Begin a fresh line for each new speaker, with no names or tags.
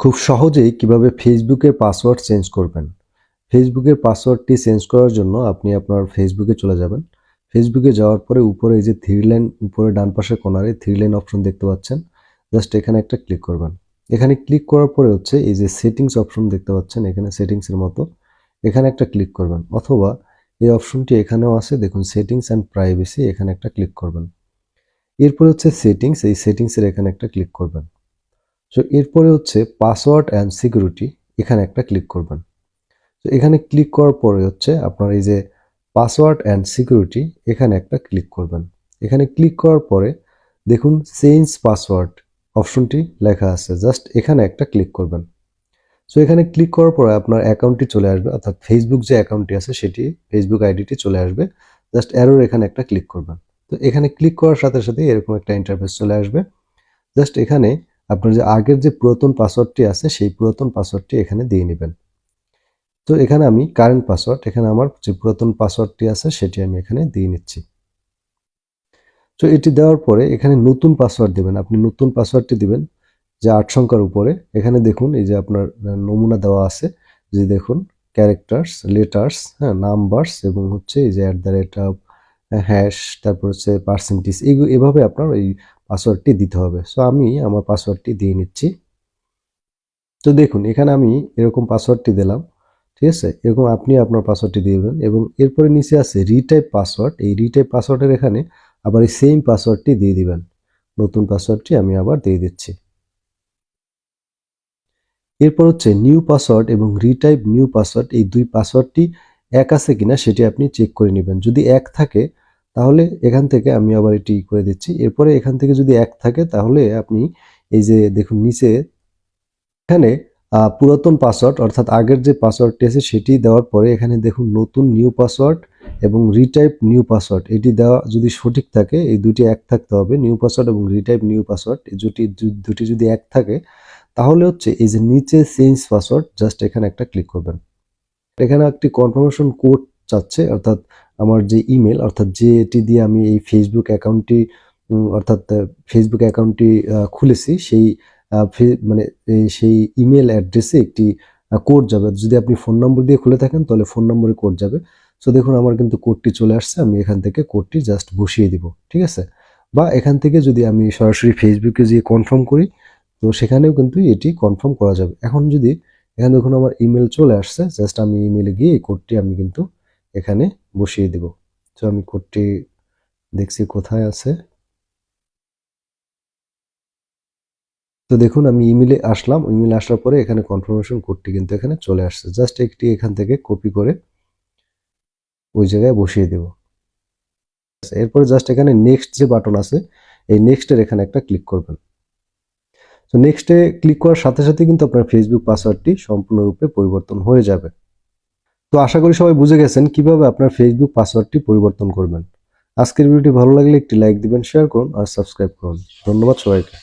খুব সহজেই কীভাবে ফেসবুকের পাসওয়ার্ড চেঞ্জ করবেন। ফেসবুকের পাসওয়ার্ডটি চেঞ্জ করার জন্য আপনি আপনার ফেসবুকে চলে যাবেন। ফেসবুকে যাওয়ার পরে উপরে এই যে থ্রি লাইন উপরে ডান পাশের কোনারে থ্রি লাইন অপশন দেখতে পাচ্ছেন। জাস্ট এখানে একটা ক্লিক করবেন। এখানে ক্লিক করার পরে হচ্ছে এই যে সেটিংস অপশন দেখতে পাচ্ছেন, এখানে সেটিংসের মতো। এখানে একটা ক্লিক করবেন। অথবা এই অপশনটি এখানেও আছে, দেখুন সেটিংস অ্যান্ড প্রাইভেসি এখানে একটা ক্লিক করবেন। এরপরে হচ্ছে সেটিংস এই সেটিংসের এখানে একটা ক্লিক করবেন। সো এরপরে হচ্ছে পাসওয়ার্ড অ্যান্ড সিকিউরিটি এখানে একটা ক্লিক করবেন। তো এখানে ক্লিক করার পরে হচ্ছে আপনার এই যে পাসওয়ার্ড অ্যান্ড সিকিউরিটি এখানে একটা ক্লিক করবেন। এখানে ক্লিক করার পরে দেখুন চেঞ্জ পাসওয়ার্ড অপশনটি লেখা আছে। জাস্ট এখানে একটা ক্লিক করবেন। সো এখানে ক্লিক করার পরে আপনার অ্যাকাউন্টটি চলে আসবে, অর্থাৎ ফেসবুক যে অ্যাকাউন্টটি আছে সেটি ফেসবুক আইডিটি চলে আসবে। জাস্ট অ্যারোর এখানে একটা ক্লিক করবেন। তো, এখানে ক্লিক করার সাথে সাথে এরকম একটা ইন্টারফেস চলে আসবে। জাস্ট এখানে আপনার যে আগের যে পুরাতন পাসওয়ার্ডটি আছে, সেই পুরাতন পাসওয়ার্ডটি এখানে দিয়ে নেবেন। তো এখানে আমি কারেন্ট পাসওয়ার্ড এখানে আমার যে পুরাতন পাসওয়ার্ডটি আছে, সেটি আমি এখানে দিয়ে নিচ্ছি। তো এটি দেওয়ার পরে এখানে নতুন পাসওয়ার্ড দেবেন। আপনি নতুন পাসওয়ার্ডটি দিবেন, যে আট সংখ্যার উপরে। এখানে দেখুন, এই যে আপনার নমুনা দেওয়া আছে, যে দেখুন ক্যারেক্টার্স লেটার্স হ্যাঁ নাম্বারস এবং হচ্ছে এই যে at the rate of hash তারপর হচ্ছে পার্সেন্টেজ এইগুলো এভাবে আপনার এই পাসওয়ার্ডটি দিতে হবে। সো আমি আমার পাসওয়ার্ডটি দিয়ে নিচ্ছি। তো দেখুন, এখানে আমি এরকম পাসওয়ার্ডটি দিলাম। ঠিক আছে? এরকম আপনি আপনার পাসওয়ার্ডটি দিবেন এবং এরপরে নিচে আছে রিটাইপ পাসওয়ার্ড এই রিটাইপ পাসওয়ার্ডের এখানে আবার এই সেম পাসওয়ার্ডটি দিয়ে দিবেন। নতুন পাসওয়ার্ডটি আমি আবার দিয়ে দিচ্ছি। এরপর হচ্ছে নিউ পাসওয়ার্ড এবং রিটাইপ নিউ পাসওয়ার্ড এই দুই পাসওয়ার্ডটি এক আছে কিনা সেটি আপনি চেক করে নেবেন। যদি এক থাকে তাহলে এখান থেকে আমি আবার এটি করে দিচ্ছি। এরপরে এখান থেকে যদি এক থাকে, তাহলে আপনি এই যে দেখুন নিচে, এখানে পুরাতন পাসওয়ার্ড অর্থাৎ আগের যে পাসওয়ার্ডটি আছে, সেটি দেওয়ার পরে এখানে দেখুন নতুন নিউ পাসওয়ার্ড এবং রিটাইপ নিউ পাসওয়ার্ড এটি দেওয়া যদি সঠিক থাকে, এই দুটি এক থাকতে হবে নিউ পাসওয়ার্ড এবং রিটাইপ নিউ পাসওয়ার্ড এই দুটি দুটি যদি এক থাকে, তাহলে হচ্ছে এই যে নিচে চেঞ্জ পাসওয়ার্ড জাস্ট এখানে একটা ক্লিক করবেন। এখানে একটি কনফার্মেশন কোড চাচ্ছে, অর্থাৎ আমার যে ইমেল অর্থাৎ যে এটি দিয়ে আমি এই ফেসবুক অ্যাকাউন্টটি অর্থাৎ ফেসবুক অ্যাকাউন্টটি খুলেছি, সেই মানে সেই ইমেল অ্যাড্রেসে একটি কোড যাবে। যদি আপনি ফোন নম্বর দিয়ে খুলে থাকেন, তাহলে ফোন নম্বরে কোড যাবে। সো দেখুন, আমার কিন্তু কোডটি চলে আসছে, আমি এখান থেকে কোডটি জাস্ট বসিয়ে দিব, ঠিক আছে? বা এখান থেকে যদি আমি সরাসরি ফেসবুকে গিয়ে কনফার্ম করি, তো সেখানেও কিন্তু এটি কনফার্ম করা যাবে। এখন যদি, এখানে দেখুন, আমার ইমেল চলে আসছে জাস্ট আমি ইমেলে গিয়ে এই কোডটি আমি কিন্তু এখানে বসিয়ে দেব। তো আমি কোডটি দেখছি কোথায় আছে। তো দেখুন, আমি ইমেলে আসলাম। ইমেলে আসার পরে এখানে কনফার্মেশন কোডটি কিন্তু এখানে চলে আসছে। জাস্ট একটি এখান থেকে কপি করে ওই জায়গায় বসিয়ে দেব। এরপরে জাস্ট এখানে নেক্সট যে বাটন আছে, এই নেক্সটের এখানে একটা ক্লিক করবেন। তো নেক্সটে ক্লিক করার সাথে সাথে কিন্তু আপনার ফেসবুক পাসওয়ার্ডটি সম্পূর্ণরূপে পরিবর্তন হয়ে যাবে। তো আশা করি সবাই বুঝে গেছেন কীভাবে আপনার ফেসবুক পাসওয়ার্ডটি পরিবর্তন করবেন। আজকের ভিডিওটি ভালো লাগলে একটি লাইক দিবেন শেয়ার করুন আর সাবস্ক্রাইব করুন। ধন্যবাদ সবাইকে।